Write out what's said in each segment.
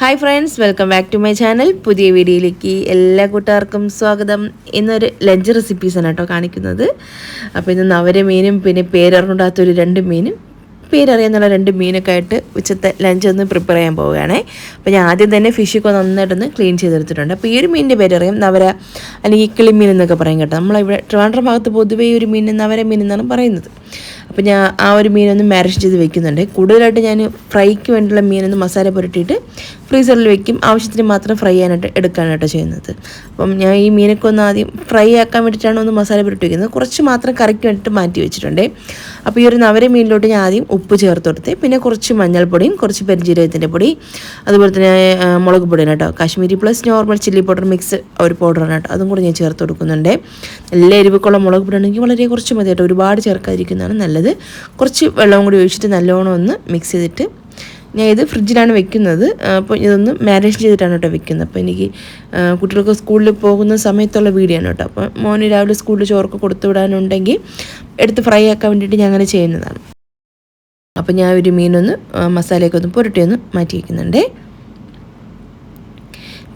Hi friends welcome back to my channel പുതിയ വീഡിയോയിലേക്ക് എല്ലാ കൂട്ടുകാർക്കും സ്വാഗതം. ഇന്നൊരു ലഞ്ച് റെസിപ്പീസാണ് കേട്ടോ കാണിക്കുന്നത്. അപ്പോൾ ഇന്ന് നവര മീനും പിന്നെ പേരറിഞ്ഞൂടാത്തൊരു രണ്ട് മീനും പേരറിയാന്നുള്ള രണ്ട് മീനൊക്കെ ആയിട്ട് ഉച്ചത്തെ ലഞ്ച് ഒന്ന് പ്രിപ്പയർ ചെയ്യാൻ പോവുകയാണേ. അപ്പോൾ ഞാൻ ആദ്യം തന്നെ ഫിഷൊക്കെ നന്നായിട്ടൊന്ന് ക്ലീൻ ചെയ്തെടുത്തിട്ടുണ്ട്. അപ്പോൾ ഈ ഒരു മീനിന്റെ പേരറിയാം നവര അല്ലെങ്കിൽ കിളിമീൻ എന്നൊക്കെ പറയും കേട്ടോ. നമ്മളിവിടെ ട്രിവാൻഡ്രം ഭാഗത്ത് പൊതുവേ ഈ ഒരു മീൻ നവര മീൻ എന്നാണ് പറയുന്നത്. അപ്പോൾ ഞാൻ ആ ഒരു മീനൊന്ന് മാരിഷ് ചെയ്ത് വെക്കുന്നുണ്ട്. കൂടുതലായിട്ട് ഞാൻ ഫ്രൈക്ക് വേണ്ടിയുള്ള മീനൊന്ന് മസാല പുരട്ടിയിട്ട് ഫ്രീസറിൽ വെക്കും. ആവശ്യത്തിന് മാത്രം ഫ്രൈ ചെയ്യാനായിട്ട് എടുക്കാനായിട്ട് ചെയ്യുന്നത്. അപ്പം ഞാൻ ഈ മീനൊക്കെ ഒന്ന് ആദ്യം ഫ്രൈ ആക്കാൻ വേണ്ടിയിട്ടാണ് ഒന്ന് മസാല പുരട്ടി വെക്കുന്നത്. കുറച്ച് മാത്രം കറിക്ക് വേണ്ടിയിട്ട് മാറ്റി വെച്ചിട്ടുണ്ട്. അപ്പോൾ ഈ ഒരു നവര മീനിലോട്ട് ഞാൻ ആദ്യം ഉപ്പ് ചേർത്ത് കൊടുത്ത് പിന്നെ കുറച്ച് മഞ്ഞൾപ്പൊടിയും കുറച്ച് പെരിഞ്ജീരകത്തിന്റെ പൊടി അതുപോലെ തന്നെ മുളക് പൊടിയാണ് കേട്ടോ. Kashmiri plus normal chilli powder mix ഒരു പൗഡറാണ് കേട്ടോ. അതും കൂടി ഞാൻ ചേർത്ത് കൊടുക്കുന്നുണ്ട്. നല്ല എരിവുക്കുള്ള മുളക് പൊടി ആണെങ്കിൽ വളരെ കുറച്ച് മതി കേട്ടോ. ഒരുപാട് ചേർക്കാതിരിക്കുന്നതാണ് നല്ലത്. കുറച്ച് വെള്ളവും കൂടി ഒഴിച്ചിട്ട് നല്ലോണം ഒന്ന് മിക്സ് ചെയ്തിട്ട് ഞാൻ ഇത് ഫ്രിഡ്ജിലാണ് വെക്കുന്നത്. അപ്പോൾ ഇതൊന്ന് മാരേജ് ചെയ്തിട്ടാണ് കേട്ടോ വെക്കുന്നത്. അപ്പോൾ എനിക്ക് കുട്ടികൾക്ക് സ്കൂളിൽ പോകുന്ന സമയത്തുള്ള വീഡിയോ ആണ് കേട്ടോ. അപ്പോൾ മോന് രാവിലെ സ്കൂളിൽ ചോറൊക്കെ കൊടുത്തു വിടാനുണ്ടെങ്കിൽ എടുത്ത് ഫ്രൈ ആക്കാൻ വേണ്ടിയിട്ട് ഞാൻ അങ്ങനെ ചെയ്യുന്നതാണ്. അപ്പോൾ ഞാൻ ഒരു മീനൊന്ന് മസാലയൊക്കെ ഒന്ന് പുരട്ടിയൊന്ന് മാറ്റി വയ്ക്കുന്നുണ്ടേ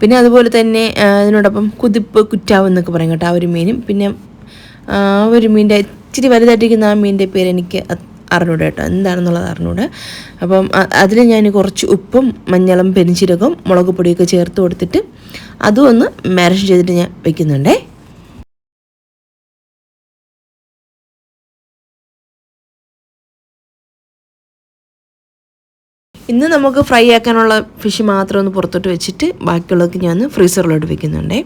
പിന്നെ അതുപോലെ തന്നെ അതിനോടൊപ്പം കുതിപ്പ് കുറ്റാവ് എന്നൊക്കെ പറയും കേട്ടോ ആ ഒരു മീനും. പിന്നെ ആ ഒരു മീന്റെ ഇച്ചിരി വലുതായിട്ടിരിക്കുന്ന ആ മീനിന്റെ പേര് എനിക്ക് അറിഞ്ഞൂടെ കേട്ടോ. എന്താണെന്നുള്ളത് അറിഞ്ഞൂടെ. അപ്പം അതിൽ ഞാൻ കുറച്ച് ഉപ്പും മഞ്ഞളും പെരിഞ്ചീരകവും മുളക് പൊടിയൊക്കെ ചേർത്ത് കൊടുത്തിട്ട് അതും ഒന്ന് മാരേഷൻ ചെയ്തിട്ട് ഞാൻ വെക്കുന്നുണ്ടേ. ഇന്ന് നമുക്ക് ഫ്രൈ ആക്കാനുള്ള ഫിഷ് മാത്രം ഒന്ന് പുറത്തോട്ട് വെച്ചിട്ട് ബാക്കിയുള്ളതൊക്കെ ഞാൻ ഫ്രീസറിലോട്ട് വെക്കുന്നുണ്ടേ.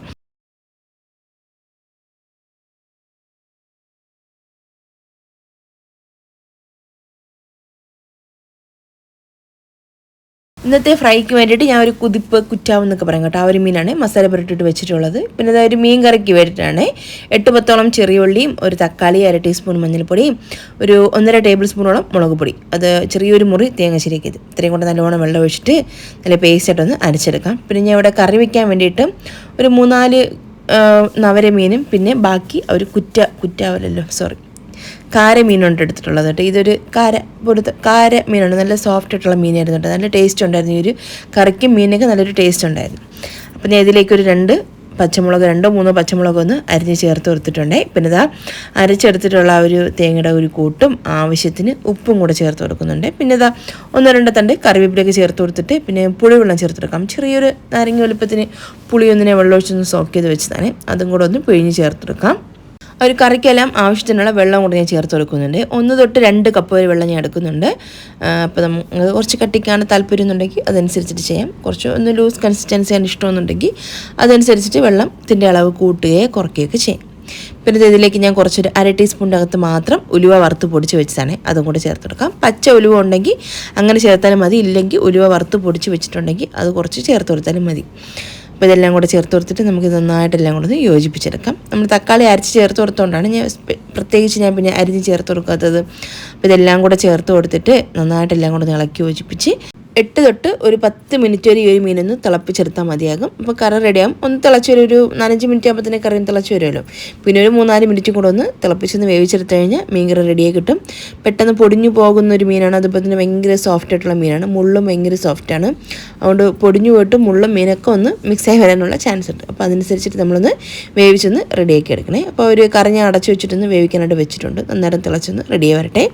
ഇന്നത്തെ ഫ്രൈക്ക് വേണ്ടിയിട്ട് ഞാൻ ഒരു കുതിപ്പ് കുറ്റാവ് എന്നൊക്കെ പറയും കേട്ടോ. ആ ഒരു മീനാണ് മസാല പുരട്ടിട്ട് വെച്ചിട്ടുള്ളത്. പിന്നെ അതായത് ഒരു മീൻ കറിക്ക് വേണ്ടിയിട്ടാണ് എട്ട് പത്തോളം ചെറിയ ഉള്ളിയും ഒരു തക്കാളി അര ടീസ്പൂൺ മഞ്ഞൾപ്പൊടിയും ഒരു ഒന്നര ടേബിൾ സ്പൂണോളം മുളക് പൊടി. അത് ചെറിയൊരു മുറി തേങ്ങ ശരിയാക്കിയത് ഇത്രയും കൊണ്ട് നല്ലോണം വെള്ളം ഒഴിച്ചിട്ട് നല്ല പേസ്റ്റായിട്ടൊന്ന് അരച്ചെടുക്കാം. പിന്നെ ഞാൻ ഇവിടെ കറി വയ്ക്കാൻ വേണ്ടിയിട്ട് ഒരു മൂന്നാൽ നവര മീനും പിന്നെ ബാക്കി ഒരു കുറ്റ കുറ്റാവലല്ലോ സോറി കാര മീനുണ്ട് എടുത്തിട്ടുള്ളത് കേട്ടോ. ഇതൊരു കാര പൊടുത്ത കാര മീനുണ്ട് നല്ല സോഫ്റ്റ് ആയിട്ടുള്ള മീനായിരുന്നു കേട്ടോ. നല്ല ടേസ്റ്റ് ഉണ്ടായിരുന്നു. ഈ ഒരു കറിക്കും മീനൊക്കെ നല്ലൊരു ടേസ്റ്റ് ഉണ്ടായിരുന്നു. അപ്പം ഞാൻ ഇതിലേക്കൊരു രണ്ട് പച്ചമുളക് രണ്ടോ മൂന്നോ പച്ചമുളക് ഒന്ന് അരിഞ്ഞ് ചേർത്ത് കൊടുത്തിട്ടുണ്ടേ പിന്നെ ഇതാ അരച്ചെടുത്തിട്ടുള്ള ആ ഒരു തേങ്ങയുടെ ഒരു കൂട്ടും ആവശ്യത്തിന് ഉപ്പും കൂടെ ചേർത്ത് കൊടുക്കുന്നുണ്ട്. പിന്നെ ഇതാ ഒന്നോ രണ്ടോ തണ്ട് കറിവേപ്പിലേക്ക് ചേർത്ത് കൊടുത്തിട്ട് പിന്നെ പുളിവെള്ളം ചേർത്ത് കൊടുക്കാം. ചെറിയൊരു നാരങ്ങ വലുപ്പത്തിന് പുളിയൊന്നിനെ വെള്ളം ഒഴിച്ചൊന്ന് സോക്ക് ചെയ്ത് വെച്ചതാണ്. അതും കൂടെ ഒന്ന് പിഴിഞ്ഞ് ചേർത്ത് കൊടുക്കാം. ഒരു കറിക്കെല്ലാം ആവശ്യത്തിനുള്ള വെള്ളം കൂടി ഞാൻ ചേർത്ത് കൊടുക്കുന്നുണ്ട്. ഒന്ന് തൊട്ട് രണ്ട് കപ്പ് വരെ വെള്ളം ഞാൻ എടുക്കുന്നുണ്ട്. അപ്പോൾ നമുക്ക് കുറച്ച് കട്ടിക്കാണ് താല്പര്യം എന്നുണ്ടെങ്കിൽ അതനുസരിച്ചിട്ട് ചെയ്യാം. കുറച്ച് ഒന്ന് ലൂസ് കൺസിസ്റ്റൻസി കൺസിസ്റ്റൻസിയാണ് ഇഷ്ടമെന്നുണ്ടെങ്കിൽ അതനുസരിച്ചിട്ട് വെള്ളത്തിന്റെ അളവ് കൂട്ടുകയോ കുറയ്ക്കുകയൊക്കെ ചെയ്യാം. പിന്നെ ഇതിലേക്ക് ഞാൻ കുറച്ചൊരു അര ടീസ്പൂണിന്റെ അകത്ത് മാത്രം ഉലുവ വറുത്ത് പൊടിച്ച് വെച്ചതാണ്. അതും കൂടെ ചേർത്ത് കൊടുക്കാം. പച്ച ഉലുവ ഉണ്ടെങ്കിൽ അങ്ങനെ ചേർത്താലും മതി. ഇല്ലെങ്കിൽ ഉലുവ വറുത്ത് പൊടിച്ച് വെച്ചിട്ടുണ്ടെങ്കിൽ അത് കുറച്ച് ചേർത്ത് കൊടുത്താലും മതി. അപ്പോൾ ഇതെല്ലാം കൂടെ ചേർത്ത് കൊടുത്തിട്ട് നമുക്ക് നന്നായിട്ട് എല്ലാം കൂടെ ഒന്ന് യോജിപ്പിച്ചെടുക്കാം. നമ്മൾ തക്കാളി അരച്ച് ചേർത്ത് കൊടുത്തോണ്ടാണ് ഞാൻ പ്രത്യേകിച്ച് ഞാൻ പിന്നെ അരിഞ്ഞ് ചേർത്ത് കൊടുക്കാത്തത്. അപ്പോൾ ഇതെല്ലാം കൂടെ ചേർത്ത് കൊടുത്തിട്ട് നന്നായിട്ട് എല്ലാം കൂടെ ഇളക്കി യോജിപ്പിച്ച് എട്ട് തൊട്ട് ഒരു പത്ത് മിനിറ്റ് വരെ ഈ ഒരു മീനൊന്ന് തിളപ്പിച്ചെടുത്താൽ മതിയാകും. അപ്പോൾ കറി റെഡിയാകും ഒന്ന് തിളച്ച് ഒരു ഒരു നാലഞ്ച് മിനിറ്റ് ആകുമ്പോൾ കറി തിളച്ച് വരുമല്ലോ. പിന്നെ ഒരു മൂന്നാൽ മിനിറ്റ് കൂടെ ഒന്ന് തിളപ്പിച്ചൊന്ന് വേവിച്ചെടുത്ത് കഴിഞ്ഞാൽ മീൻ കറി റെഡിയായി കിട്ടും. പെട്ടെന്ന് പൊടിഞ്ഞു പോകുന്ന ഒരു മീനാണ്. അതുപോലെ തന്നെ ഭയങ്കര സോഫ്റ്റ് ആയിട്ടുള്ള മീനാണ്. മുള്ളും ഭയങ്കര സോഫ്റ്റാണ് അതുകൊണ്ട് പൊടിഞ്ഞു പോയിട്ട് മുള്ളും മീനൊക്കെ ഒന്ന് മിക്സായി വരാനുള്ള ചാൻസ് ഉണ്ട്. അപ്പോൾ അതനുസരിച്ചിട്ട് നമ്മളൊന്ന് വേവിച്ചൊന്ന് റെഡിയാക്കി എടുക്കണേ. അപ്പോൾ ഒരു കറി കറിഞ്ഞ അടച്ചു വെച്ചിട്ടൊന്ന് വേവിക്കാനായിട്ട് വെച്ചിട്ടുണ്ട്. അന്നേരം തിളച്ചൊന്ന് റെഡിയായി വരട്ടെ.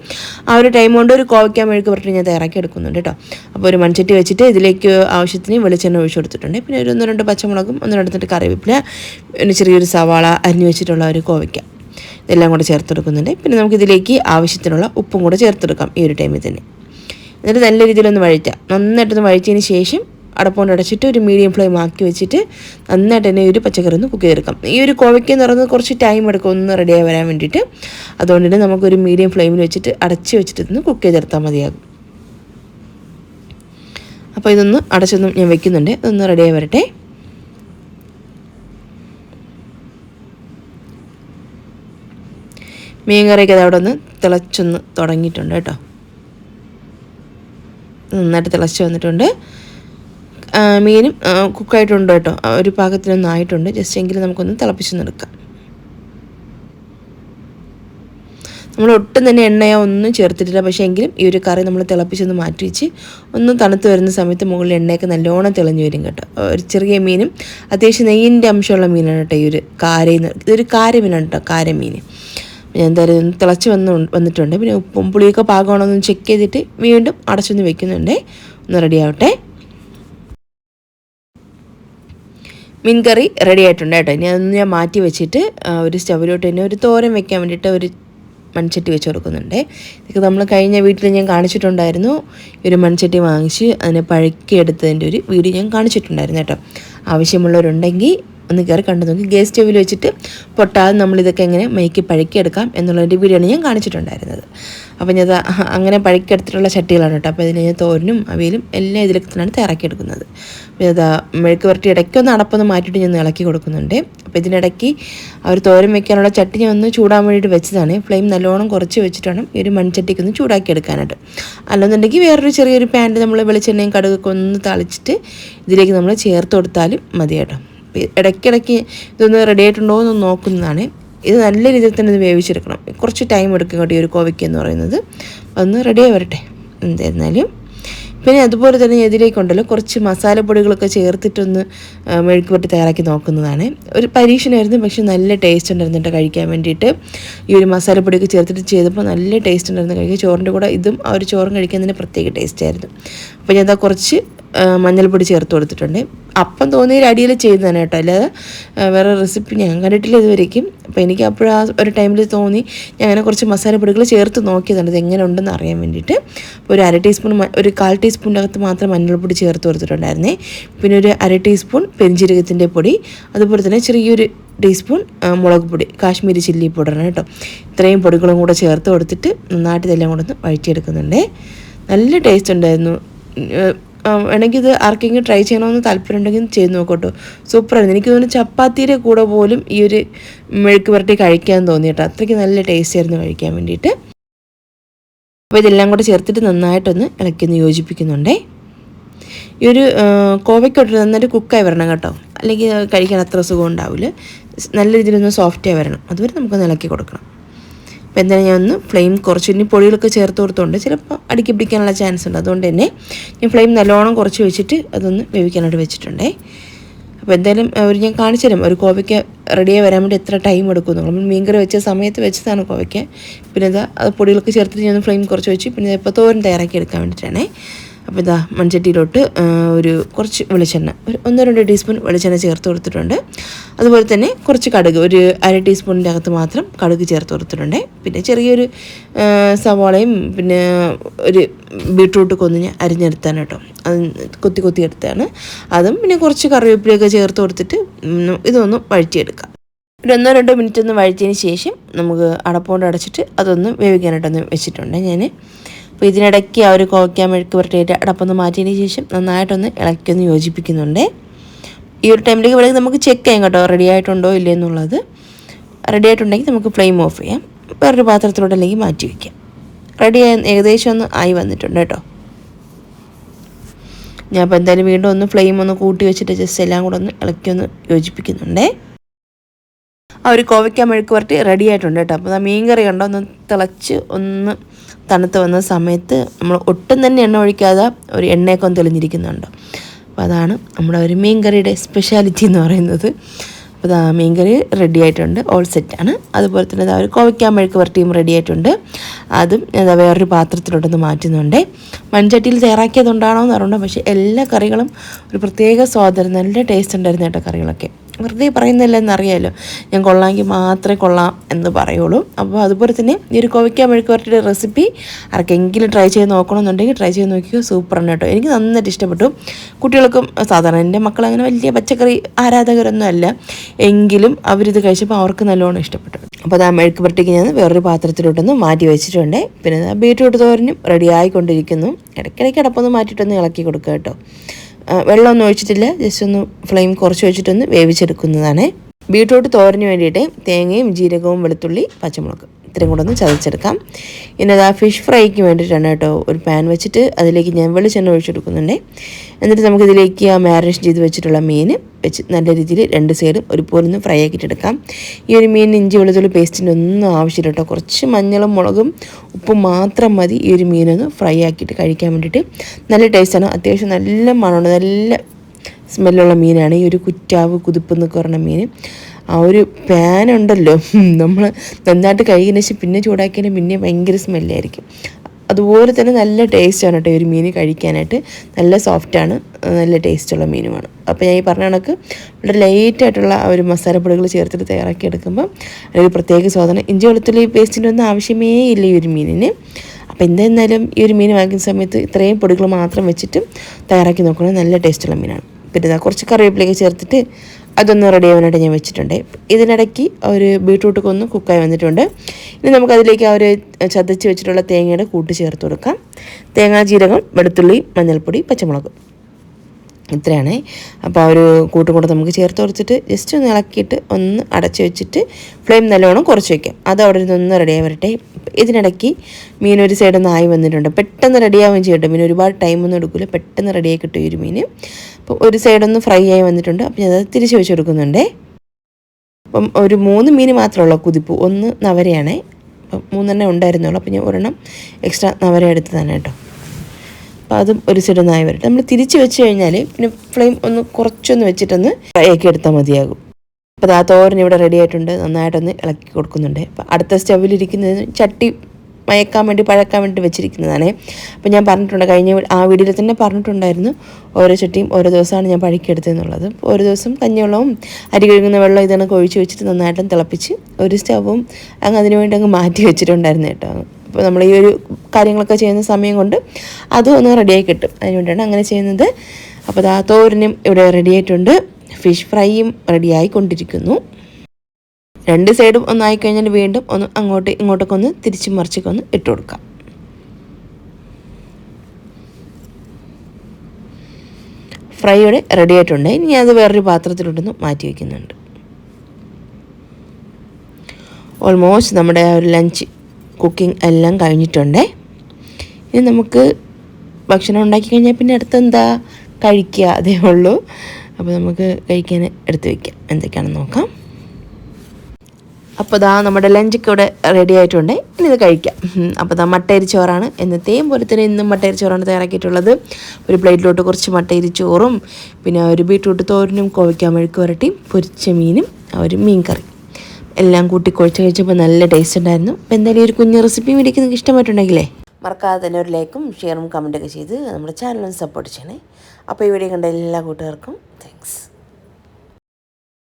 ആ ഒരു ടൈം കൊണ്ട് ഒരു കോവയ്ക്കാൻ മെഴുക്ക് പറഞ്ഞിട്ട് ഞാൻ തയ്യാറാക്കി എടുക്കുന്നുണ്ട് കേട്ടോ. അപ്പോൾ ഒരു മൺചട്ടി വെച്ചിട്ട് ഇതിലേക്ക് ആവശ്യത്തിന് വെളിച്ചെണ്ണ ഒഴിച്ചു കൊടുത്തിട്ടുണ്ട്. പിന്നെ ഒരു ഒന്ന് രണ്ട് പച്ചമുളകും ഒന്ന് രണ്ടിട്ട് കറിവേപ്പില പിന്നെ ചെറിയൊരു സവാള അരിഞ്ഞു വെച്ചിട്ടുള്ള ഒരു കോവയ്ക്ക ഇതെല്ലാം കൂടെ ചേർത്ത് കൊടുക്കുന്നുണ്ട്. പിന്നെ നമുക്കിതിലേക്ക് ആവശ്യത്തിനുള്ള ഉപ്പും കൂടെ ചേർത്തെടുക്കാം ഈ ഒരു ടൈമിൽ തന്നെ. എന്നിട്ട് നല്ല രീതിയിലൊന്ന് വഴറ്റാം നന്നായിട്ടൊന്ന് വഴറ്റിയതിന് ശേഷം അടപ്പോണ്ട് അടച്ചിട്ട് ഒരു മീഡിയം ഫ്ലെയിം ആക്കി വെച്ചിട്ട് നന്നായിട്ട് തന്നെ ഒരു പച്ചക്കറി ഒന്ന് കുക്ക് ചെയ്തെടുക്കാം. ഈ ഒരു കോവയ്ക്ക് എന്ന് പറയുന്നത് കുറച്ച് ടൈം എടുക്കും ഒന്ന് റെഡിയായി വരാൻ വേണ്ടിയിട്ട്. അതുകൊണ്ട് തന്നെ നമുക്കൊരു മീഡിയം ഫ്ലെയിമിൽ വെച്ചിട്ട് അടച്ച് വെച്ചിട്ട് ഒന്ന് കുക്ക് ചെയ്തെടുത്താൽ മതിയാകും. അപ്പോൾ ഇതൊന്ന് അടച്ചൊന്നും ഞാൻ വെക്കുന്നുണ്ട്. ഇതൊന്ന് റെഡിയായി വരട്ടെ. മീൻ കറിയൊക്കെ അതവിടെ ഒന്ന് തിളച്ചൊന്ന് തുടങ്ങിയിട്ടുണ്ട് കേട്ടോ. നന്നായിട്ട് തിളച്ച് വന്നിട്ടുണ്ട്. മീനും കുക്കായിട്ടുണ്ട് കേട്ടോ. ഒരു പാകത്തിനൊന്നും ആയിട്ടുണ്ട്. ജസ്റ്റ് എങ്കിലും നമുക്കൊന്ന് തിളപ്പിച്ചൊന്ന് എടുക്കാം നമ്മൾ ഒട്ടും തന്നെ എണ്ണയോ ഒന്നും ചേർത്തിട്ടില്ല. പക്ഷേ എങ്കിലും ഈ ഒരു കറി നമ്മൾ തിളപ്പിച്ചൊന്ന് മാറ്റി വെച്ച് ഒന്ന് തണുത്ത് വരുന്ന സമയത്ത് മുകളിൽ എണ്ണയൊക്കെ നല്ലോണം തിളഞ്ഞു വരും കേട്ടോ. ഒരു ചെറിയ മീനും അത്യാവശ്യം നെയ്യിന്റെ അംശമുള്ള മീനാണ് കേട്ടോ ഈ ഒരു കാരയെന്ന് ഇതൊരു കാര മീനാണ് കേട്ടോ കാരമീൻ ഞാൻ എന്തായാലും തിളച്ച് വന്ന് വന്നിട്ടുണ്ട്. പിന്നെ ഉപ്പും പുളിയൊക്കെ പാകമാണോ എന്ന് ചെക്ക് ചെയ്തിട്ട് വീണ്ടും അടച്ചൊന്ന് വെക്കുന്നുണ്ട്. ഒന്ന് റെഡി ആവട്ടെ. മീൻ കറി റെഡി ആയിട്ടുണ്ട് കേട്ടോ. ഇനി അതൊന്ന് ഞാൻ മാറ്റി വെച്ചിട്ട് ഒരു സ്റ്റവിലോട്ട് തന്നെ ഒരു തോരൻ വെക്കാൻ വേണ്ടിയിട്ട് ഒരു മൺചട്ടി വെച്ച് കൊടുക്കുന്നുണ്ട്. ഇതൊക്കെ നമ്മൾ കഴിഞ്ഞ വീട്ടിൽ ഞാൻ കാണിച്ചിട്ടുണ്ടായിരുന്നു. ഒരു മൺചട്ടി വാങ്ങിച്ച് അതിനെ പഴക്കിയെടുത്തതിന്റെ ഒരു വീഡിയോ ഞാൻ കാണിച്ചിട്ടുണ്ടായിരുന്നു കേട്ടോ. ആവശ്യമുള്ളവരുണ്ടെങ്കിൽ ഒന്ന് കയറി കണ്ടു നോക്കി. ഗ്യാസ് സ്റ്റവിൽ വെച്ചിട്ട് പൊട്ടാതെ നമ്മളിതൊക്കെ എങ്ങനെ മൈക്ക് പഴക്കിയെടുക്കാം എന്നുള്ളൊരു വീഡിയോ ആണ് ഞാൻ കാണിച്ചിട്ടുണ്ടായിരുന്നത്. അപ്പോൾ ഞാൻ അങ്ങനെ പഴക്കിയെടുത്തിട്ടുള്ള ചട്ടികളാണ് കേട്ടോ. അപ്പോൾ ഇതിന് ഞാൻ തോരനും അവയിലും എല്ലാം ഇതിലൊക്കെ തന്നെയാണ് തയ്യാറാക്കിയെടുക്കുന്നത്. ഇതാ മെഴുക്ക് പുരട്ടി ഇടയ്ക്കൊന്ന് അടപ്പൊന്ന് മാറ്റിയിട്ട് ഞാൻ ഇളക്കി കൊടുക്കുന്നുണ്ട്. അപ്പോൾ ഇതിനിടയ്ക്ക് അവർ തോരൻ വെക്കാനുള്ള ചട്ടി ഞാൻ ഒന്ന് ചൂടാൻ വേണ്ടിയിട്ട് വെച്ചതാണ്. ഫ്ലെയിം നല്ലോണം കുറച്ച് വെച്ചിട്ടാണ് ഈ ഒരു മൺചട്ടിക്ക് ഒന്ന് ചൂടാക്കി എടുക്കാനായിട്ട്. അല്ലെന്നുണ്ടെങ്കിൽ വേറൊരു ചെറിയൊരു പാന്റ് നമ്മൾ വെളിച്ചെണ്ണയും കടുകൊക്കെ ഒന്ന് തളിച്ചിട്ട് ഇതിലേക്ക് നമ്മൾ ചേർത്ത് കൊടുത്താലും മതി കേട്ടോ. ഇടയ്ക്കിടയ്ക്ക് ഇതൊന്ന് റെഡി ആയിട്ടുണ്ടോ എന്ന് നോക്കുന്നതാണ്. ഇത് നല്ല രീതിയിൽ തന്നെ ഇത് വേവിച്ചെടുക്കണം. കുറച്ച് ടൈം എടുക്കും കേട്ടോ ഈ ഒരു കോവയ്ക്ക് എന്ന് പറയുന്നത്. റെഡി റെഡിയായി വരട്ടെ. എന്തായിരുന്നാലും. പിന്നെ അതുപോലെ തന്നെ എതിരേക്കുണ്ടല്ലോ. കുറച്ച് മസാലപ്പൊടികളൊക്കെ ചേർത്തിട്ടൊന്ന് മെഴുക്കുപൊട്ടി തയ്യാറാക്കി നോക്കുന്നതാണ്. ഒരു പരീക്ഷണമായിരുന്നു പക്ഷെ നല്ല ടേസ്റ്റ് ഉണ്ടായിരുന്നു കേട്ടോ കഴിക്കാൻ വേണ്ടിയിട്ട്. ഈ ഒരു മസാലപ്പൊടിയൊക്കെ ചേർത്തിട്ട് ചെയ്തപ്പോൾ നല്ല ടേസ്റ്റ് ഉണ്ടായിരുന്നു കഴിക്കുക ചോറിന്റെ കൂടെ ഇതും ആ ഒരു ചോറും കഴിക്കാൻ പ്രത്യേക ടേസ്റ്റ് ആയിരുന്നു. അപ്പോൾ ഞാൻ കുറച്ച് മഞ്ഞൾപ്പൊടി ചേർത്ത് കൊടുത്തിട്ടുണ്ട്. അപ്പം തോന്നിയ ഒരു അടിയിൽ ചെയ്യുന്നതാണ് കേട്ടോ. അല്ലാതെ വേറെ റെസിപ്പി ഞാൻ കണ്ടിട്ടില്ല ഇതുവരേക്കും. അപ്പോൾ എനിക്ക് അപ്പോഴും ആ ഒരു ടൈമിൽ തോന്നി ഞാൻ അങ്ങനെ കുറച്ച് മസാലപ്പൊടികൾ ചേർത്ത് നോക്കിയതാണ് ഇത് എങ്ങനെ ഉണ്ടെന്ന് അറിയാൻ വേണ്ടിയിട്ട്. അപ്പോൾ ഒരു അര ടീസ്പൂൺ ഒരു കാൽ ടീസ്പൂണിന്റെ അകത്ത് മാത്രം മഞ്ഞൾപ്പൊടി ചേർത്ത് കൊടുത്തിട്ടുണ്ടായിരുന്നേ. പിന്നെ ഒരു അര ടീസ്പൂൺ പെരിഞ്ജീരകത്തിന്റെ പൊടി അതുപോലെ തന്നെ ചെറിയൊരു ടീസ്പൂൺ മുളക് പൊടി കാശ്മീരി ചില്ലി പൗഡറാണ് കേട്ടോ. ഇത്രയും പൊടികളും കൂടെ ചേർത്ത് കൊടുത്തിട്ട് നന്നായിട്ട് ഇതെല്ലാം കൂടെ ഒന്ന് വഴറ്റിയെടുക്കുന്നുണ്ടേ. നല്ല ടേസ്റ്റ് ഉണ്ടായിരുന്നു. വേണമെങ്കിൽ ഇത് ആർക്കെങ്കിലും ട്രൈ ചെയ്യണമെന്ന് താല്പര്യം ഉണ്ടെങ്കിൽ ചെയ്ത് നോക്കട്ടോ സൂപ്പറായിരുന്നു എനിക്ക് തോന്നുന്നു ചപ്പാത്തിയുടെ കൂടെ പോലും ഈ ഒരു മെഴുക്ക് പുരട്ടി കഴിക്കാൻ തോന്നി കേട്ടോ. അത്രയ്ക്ക് നല്ല ടേസ്റ്റ് ആയിരുന്നു കഴിക്കാൻ വേണ്ടിയിട്ട്. അപ്പോൾ ഇതെല്ലാം കൂടെ ചേർത്തിട്ട് നന്നായിട്ടൊന്ന് ഇളക്കിയൊന്ന് യോജിപ്പിക്കുന്നുണ്ടേ. ഈ ഒരു കോവയ്ക്കോട്ട് നന്നായിട്ട് കുക്കായി വരണം കേട്ടോ. അല്ലെങ്കിൽ കഴിക്കാൻ അത്ര സുഖം ഉണ്ടാവില്ല. നല്ല രീതിയിലൊന്ന് സോഫ്റ്റായി വരണം. അതുവരെ നമുക്കൊന്ന് ഇളക്കി കൊടുക്കണം. അപ്പോൾ എന്തായാലും ഞാൻ ഒന്ന് ഫ്ലെയിം കുറച്ച് ഇനി പൊടികളൊക്കെ ചേർത്ത് കൊടുത്തുകൊണ്ട് ചിലപ്പോൾ അടുക്കി പിടിക്കാനുള്ള ചാൻസ് ഉണ്ട്. അതുകൊണ്ട് തന്നെ ഞാൻ ഫ്ലെയിം നല്ലോണം കുറച്ച് വെച്ചിട്ട് അതൊന്ന് വേവിക്കാനായിട്ട് വെച്ചിട്ടുണ്ടേ. അപ്പോൾ എന്തായാലും ഒരു ഞാൻ കാണിച്ചു തരാം. ഒരു കോവയ്ക്ക് റെഡിയായി വരാൻ വേണ്ടി എത്ര ടൈം എടുക്കും നമ്മൾ മീൻകറി വെച്ച സമയത്ത് വെച്ചതാണ് കോവയ്ക്ക്. പിന്നെ ഇതാ അത് പൊടികളൊക്കെ ചേർത്തിട്ട് ഞാൻ ഫ്ലെയിം കുറച്ച് വെച്ച്. പിന്നെ ഇപ്പോൾ തോരൻ തയ്യാറാക്കി എടുക്കാൻ വേണ്ടിയിട്ടാണേ അപ്പോൾ ഇതാ മൺചട്ടിയിലോട്ട് ഒരു കുറച്ച് വെളിച്ചെണ്ണ ഒരു ഒന്നോ രണ്ടോ ടീസ്പൂൺ വെളിച്ചെണ്ണ ചേർത്ത് കൊടുത്തിട്ടുണ്ട്. അതുപോലെ തന്നെ കുറച്ച് കടുക് ഒരു അര ടീസ്പൂണിന്റെ അകത്ത് മാത്രം കടുക് ചേർത്ത് കൊടുത്തിട്ടുണ്ട്. പിന്നെ ചെറിയൊരു സവാളയും പിന്നെ ഒരു ബീട്രൂട്ട് കൊന്ന് ഞാൻ അരിഞ്ഞെടുത്താണ് കേട്ടോ. അത് കൊത്തി കൊത്തി എടുത്താണ്. അതും പിന്നെ കുറച്ച് കറിവേപ്പിലയൊക്കെ ചേർത്ത് കൊടുത്തിട്ട് ഇതൊന്ന് വഴറ്റിയെടുക്കാം. ഒരു ഒന്നോ രണ്ടോ മിനിറ്റ് ഒന്ന് വഴറ്റിയതിന് ശേഷം നമുക്ക് അടപ്പോണ്ട് അടച്ചിട്ട് അതൊന്ന് വേവിക്കാനായിട്ടൊന്ന് വെച്ചിട്ടുണ്ട് ഞാൻ അപ്പോൾ ഇതിനിടയ്ക്ക് ആ ഒരു കോവയ്ക്കാൻ മെഴുക്ക് പുരട്ടിയിട്ട് അടപ്പൊന്ന് മാറ്റിയതിന് ശേഷം നന്നായിട്ടൊന്ന് ഇളക്കിയൊന്ന് യോജിപ്പിക്കുന്നുണ്ട്. ഈ ഒരു ടൈമിലേക്ക് വേണമെങ്കിൽ നമുക്ക് ചെക്ക് ചെയ്യാം കേട്ടോ റെഡി ആയിട്ടുണ്ടോ ഇല്ലേ എന്നുള്ളത്. റെഡി ആയിട്ടുണ്ടെങ്കിൽ നമുക്ക് ഫ്ലെയിം ഓഫ് ചെയ്യാം. വേറൊരു പാത്രത്തിലോട്ട് അല്ലെങ്കിൽ മാറ്റി വയ്ക്കാം റെഡി ഏകദേശം ഒന്ന് ആയി വന്നിട്ടുണ്ട് കേട്ടോ. ഞാൻ അപ്പോൾ എന്തായാലും വീണ്ടും ഒന്ന് ഫ്ലെയിം ഒന്ന് കൂട്ടി വെച്ചിട്ട് ജസ്റ്റ് എല്ലാം കൂടെ ഒന്ന് ഇളക്കി ഒന്ന് യോജിപ്പിക്കുന്നുണ്ടേ. ആ ഒരു കോവയ്ക്ക മെഴുക്ക് പുരട്ടി റെഡി ആയിട്ടുണ്ട് കേട്ടോ. അപ്പോൾ ആ മീൻ കറി കണ്ടോ? ഒന്ന് തിളച്ച് ഒന്ന് തണുത്ത് വന്ന സമയത്ത് നമ്മൾ ഒട്ടും തന്നെ എണ്ണ ഒഴിക്കാതെ ഒരു എണ്ണയൊക്കെ തെളിഞ്ഞിരിക്കുന്നുണ്ടോ. അപ്പോൾ അതാണ് നമ്മുടെ ഒരു മീൻ കറിയുടെ സ്പെഷ്യാലിറ്റി എന്ന് പറയുന്നത്. അപ്പോൾ ഇതാ മീൻ കറി റെഡി ആയിട്ടുണ്ട്. ഓൾ സെറ്റാണ് അതുപോലെ തന്നെ ഇതാ ഒരു കോവയ്ക്കാൻ മെഴുക്ക് വരട്ടിയും റെഡി ആയിട്ടുണ്ട്. അതും ദാ വേറൊരു പാത്രത്തിലോട്ടൊന്ന് മാറ്റുന്നുണ്ട്. മൺചട്ടിയിൽ തയ്യാറാക്കിയതുകൊണ്ടാണോ എന്ന് അറിയണ്ട പക്ഷേ എല്ലാ കറികളും ഒരു പ്രത്യേക സ്വാദം നല്ല ടേസ്റ്റ് ഉണ്ടായിരുന്നു കേട്ടോ കറികളൊക്കെ. വെറുതെ പറയുന്നില്ല എന്നറിയാലോ ഞാൻ കൊള്ളാമെങ്കിൽ മാത്രമേ കൊള്ളാം എന്ന് പറയുള്ളൂ. അപ്പോൾ അതുപോലെ തന്നെ ഈ ഒരു കോവയ്ക്ക മെഴുക്കുവരട്ടിയുടെ റെസിപ്പി ആർക്കെങ്കിലും ട്രൈ ചെയ്ത് നോക്കണമെന്നുണ്ടെങ്കിൽ ട്രൈ ചെയ്ത് നോക്കിയോ സൂപ്പറാണ് കേട്ടോ. എനിക്ക് നന്നായിട്ട് ഇഷ്ടപ്പെട്ടു. കുട്ടികൾക്കും സാധാരണ എന്റെ മക്കൾ അങ്ങനെ വലിയ പച്ചക്കറി ആരാധകരൊന്നും അല്ല. എങ്കിലും അവരിത് കഴിച്ചപ്പോൾ അവർക്ക് നല്ലോണം ഇഷ്ടപ്പെട്ടു. അപ്പോൾ അത് ആ മെഴുക്ക് പുരട്ടിക്ക് ഞാൻ വേറൊരു പാത്രത്തിലോട്ടൊന്ന് മാറ്റി വെച്ചിട്ടുണ്ട്. പിന്നെ ബീറ്റ് ബീറ്റ്റൂട്ട് തോരനും റെഡി ആയിക്കൊണ്ടിരിക്കുന്നു. ഇടയ്ക്കിടയ്ക്ക് അടപ്പൊന്ന് മാറ്റിയിട്ടൊന്ന് ഇളക്കി കൊടുക്കുക കേട്ടോ. വെള്ളമൊന്നും ഒഴിച്ചിട്ടില്ല. ജസ്റ്റ് ഒന്ന് ഫ്ലെയിം കുറച്ച് വെച്ചിട്ടൊന്ന് വേവിച്ചെടുക്കുന്നതാണ്. ബീട്രൂട്ട് തോരന് വേണ്ടിയിട്ട് തേങ്ങയും ജീരകവും വെളുത്തുള്ളി പച്ചമുളക്. ഇത്രയും കൂടെ ഒന്ന് ചതച്ചെടുക്കാം. ഇനി അത് ആ ഫിഷ് ഫ്രൈക്ക് വേണ്ടിയിട്ടാണ് കേട്ടോ ഒരു പാൻ വെച്ചിട്ട് അതിലേക്ക് ഞാൻ വെളിച്ചെണ്ണ ഒഴിച്ചെടുക്കുന്നുണ്ട്. എന്നിട്ട് നമുക്കിതിലേക്ക് ആ മാരിനേഷൻ ചെയ്ത് വെച്ചിട്ടുള്ള മീൻ വെച്ച് നല്ല രീതിയിൽ രണ്ട് സൈഡും ഒരു ഒന്ന് ഫ്രൈ ആക്കിയിട്ടെടുക്കാം. ഈ ഒരു മീനിന് ഇഞ്ചി വെളുത്തുള്ളി പേസ്റ്റിന്റെ ഒന്നും ആവശ്യമില്ല കേട്ടോ. കുറച്ച് മഞ്ഞളും മുളകും ഉപ്പും മാത്രം മതി ഈ ഒരു മീനൊന്ന് ഫ്രൈ ആക്കിയിട്ട് കഴിക്കാൻ വേണ്ടിയിട്ട്. നല്ല ടേസ്റ്റാണ് അത്യാവശ്യം നല്ല മണമുള്ള നല്ല സ്മെല്ലുള്ള മീനാണ്. ഈ ഒരു കുറ്റാവ് കുതിപ്പ് എന്നൊക്കെ പറഞ്ഞ മീൻ. ആ ഒരു പാൻ ഉണ്ടല്ലോ. നമ്മൾ നന്നായിട്ട് കഴുകി ശേഷം പിന്നെ ചൂടാക്കിയതിന് പിന്നെ ഭയങ്കര സ്മെല്ലായിരിക്കും അതുപോലെ തന്നെ നല്ല ടേസ്റ്റാണ് കേട്ടോ ഈ ഒരു മീൻ കഴിക്കാനായിട്ട്. നല്ല സോഫ്റ്റാണ് നല്ല ടേസ്റ്റുള്ള മീനുമാണ്. അപ്പോൾ ഞാൻ ഈ പറഞ്ഞ കണക്ക് വളരെ ലൈറ്റായിട്ടുള്ള ഒരു മസാലപ്പൊടികൾ ചേർത്തിട്ട് തയ്യാറാക്കി എടുക്കുമ്പോൾ ഒരു പ്രത്യേക സ്വാദനം ഇഞ്ചി വെളുത്തുള്ളി പേസ്റ്റിന്റെ ഒന്നും ആവശ്യമേ ഇല്ല ഈ ഒരു മീനിന്. അപ്പോൾ എന്തായിരുന്നാലും ഈ ഒരു മീൻ വാങ്ങിക്കുന്ന സമയത്ത് ഇത്രയും പൊടികൾ മാത്രം വെച്ചിട്ട് തയ്യാറാക്കി നോക്കണം നല്ല ടേസ്റ്റുള്ള മീനാണ്. പിന്നെ കുറച്ച് കറിവേപ്പിലേക്ക് ചേർത്തിട്ട് അതൊന്ന് റെഡി ആവാനായിട്ട് ഞാൻ വെച്ചിട്ടുണ്ട്. ഇതിനിടയ്ക്ക് ഒരു ബീട്രൂട്ട് ഒന്ന് കുക്കായി വന്നിട്ടുണ്ട്. ഇനി നമുക്കതിലേക്ക് ആ ഒരു ചതച്ച് വെച്ചിട്ടുള്ള തേങ്ങയുടെ കൂട്ട് ചേർത്ത് കൊടുക്കാം. തേങ്ങാ ജീരകം വെളുത്തുള്ളി മഞ്ഞൾപ്പൊടി പച്ചമുളക്. ഇത്രയാണ്. അപ്പോൾ ആ ഒരു കൂട്ടും കൂടെ നമുക്ക് ചേർത്ത് കൊടുത്തിട്ട് ജസ്റ്റ് ഒന്ന് ഇളക്കിയിട്ട് ഒന്ന് അടച്ച് വെച്ചിട്ട് ഫ്ലെയിം നല്ലോണം കുറച്ച് വയ്ക്കാം അത് അവിടെ നിന്ന് റെഡിയായി വരട്ടെ. ഇതിനിടയ്ക്ക് മീൻ ഒരു സൈഡിൽ നിന്ന് ആയി വന്നിട്ടുണ്ട്. പെട്ടെന്ന് റെഡിയാവുകയും ചെയ്യട്ടെ. മീൻ ഒരുപാട് ടൈമൊന്നും എടുക്കില്ല പെട്ടെന്ന് റെഡിയായി കിട്ടും ഈ ഒരു മീൻ അപ്പോൾ ഒരു സൈഡൊന്ന് ഫ്രൈ ആയി വന്നിട്ടുണ്ട്. അപ്പോൾ ഞാനത് തിരിച്ച് വെച്ച് കൊടുക്കുന്നുണ്ടേ. അപ്പം ഒരു മൂന്ന് മീൻ മാത്രമുള്ള കുതിപ്പ്. ഒന്ന് നവരയാണേ. അപ്പം മൂന്നെണ്ണം ഉണ്ടായിരുന്നുള്ളൂ. അപ്പം ഞാൻ ഒരെണ്ണം എക്സ്ട്രാ നവര തന്നെ കേട്ടോ. അപ്പോൾ അതും ഒരു സൈഡ് ഒന്നായി വരട്ടെ. നമ്മൾ തിരിച്ച് വെച്ച് കഴിഞ്ഞാൽ പിന്നെ ഫ്ലെയിം ഒന്ന് കുറച്ചൊന്ന് വെച്ചിട്ടൊന്ന് ഫ്രൈയാക്കി എടുത്താൽ മതിയാകും. അപ്പോൾ ആ തോരൻ ഇവിടെ റെഡി ആയിട്ടുണ്ട്. നന്നായിട്ടൊന്ന് ഇളക്കി കൊടുക്കുന്നുണ്ട്. അപ്പോൾ അടുത്ത സ്റ്റവിലിരിക്കുന്നത് ചട്ടി മയക്കാൻ വേണ്ടി പഴക്കാൻ വേണ്ടി വെച്ചിരിക്കുന്നതാണ്. അപ്പോൾ ഞാൻ പറഞ്ഞിട്ടുണ്ട് കഴിഞ്ഞ ആ വീഡിയോയിൽ തന്നെ പറഞ്ഞിട്ടുണ്ടായിരുന്നു. ഓരോ ചട്ടിയും ഓരോ ദിവസമാണ് ഞാൻ പഴക്കിയെടുത്തതെന്നുള്ളത്. ഓരോ ദിവസം കഞ്ഞിവെള്ളവും അരി കഴുകുന്ന വെള്ളം ഇതൊക്കെ ഒഴിച്ച് വെച്ചിട്ട് നന്നായിട്ടും തിളപ്പിച്ച് ഒരു സ്റ്റവും അങ്ങ് അതിനുവേണ്ടി അങ്ങ് മാറ്റി വെച്ചിട്ടുണ്ടായിരുന്നു കേട്ടോ. നമ്മൾ ഈ ഒരു കാര്യങ്ങളൊക്കെ ചെയ്യുന്ന സമയം കൊണ്ട് അതും ഒന്ന് റെഡിയായി കിട്ടും. അതിനുവേണ്ടിയാണ് അങ്ങനെ ചെയ്യുന്നത്. അപ്പോൾ ആ തോരനും ഇവിടെ റെഡിയായിട്ടുണ്ട് ഫിഷ് ഫ്രൈയും റെഡിയായി കൊണ്ടിരിക്കുന്നു. രണ്ട് സൈഡും ഒന്നായി കഴിഞ്ഞാൽ വീണ്ടും ഒന്ന് അങ്ങോട്ട് ഇങ്ങോട്ടൊക്കെ ഒന്ന് തിരിച്ചും മറിച്ചൊക്കെ ഒന്ന് ഇട്ട് കൊടുക്കാം. ഫ്രൈ ഇവിടെ റെഡി ആയിട്ടുണ്ട്. ഇനി അത് വേറൊരു പാത്രത്തിലോട്ടൊന്ന് മാറ്റി വയ്ക്കുന്നുണ്ട് ഓൾമോസ്റ്റ് നമ്മുടെ ആ ഒരു ലഞ്ച് കുക്കിംഗ് എല്ലാം കഴിഞ്ഞിട്ടുണ്ട്. ഇനി നമുക്ക് ഭക്ഷണം ഉണ്ടാക്കി കഴിഞ്ഞാൽ പിന്നെ അടുത്തെന്താ? കഴിക്കുക അതേ ഉള്ളൂ. അപ്പോൾ നമുക്ക് കഴിക്കാൻ എടുത്ത് വയ്ക്കാം എന്തൊക്കെയാണെന്ന് നോക്കാം. അപ്പോൾ ദാ നമ്മുടെ ലഞ്ചൊക്കെ ഇവിടെ റെഡി ആയിട്ടുണ്ട്. ഇനി ഇത് കഴിക്കാം. അപ്പോൾ ദാ മട്ടയരി ചോറാണ്. എന്നത്തെയും പോലെ തന്നെ ഇന്നും മട്ടയരി ചോറാണ് തയ്യാറാക്കിയിട്ടുള്ളത്. ഒരു പ്ലേറ്റിലോട്ട് കുറച്ച് മട്ടയരി ചോറും പിന്നെ ഒരു ബീട്രൂട്ട് തോരനും കോവയ്ക്കാൻ മെഴുക്ക് വരട്ടിയും പൊരിച്ച മീനും ഒരു മീൻ കറി എല്ലാം കൂട്ടി കുഴച്ച് കഴിച്ചപ്പോൾ നല്ല ടേസ്റ്റ് ഉണ്ടായിരുന്നു. അപ്പോൾ എന്തായാലും ഒരു കുഞ്ഞു റെസിപ്പി വീഡിയോക്ക് നിങ്ങൾക്ക് ഇഷ്ടമായിട്ടുണ്ടെങ്കിലേ മറക്കാതെ തന്നെ ഒരു ലൈക്കും ഷെയറും കമന്റൊക്കെ ചെയ്ത് നമ്മുടെ ചാനലും സപ്പോർട്ട് ചെയ്യണേ. അപ്പോൾ ഈ വീഡിയോ കണ്ട എല്ലാ കൂട്ടുകാർക്കും താങ്ക്സ്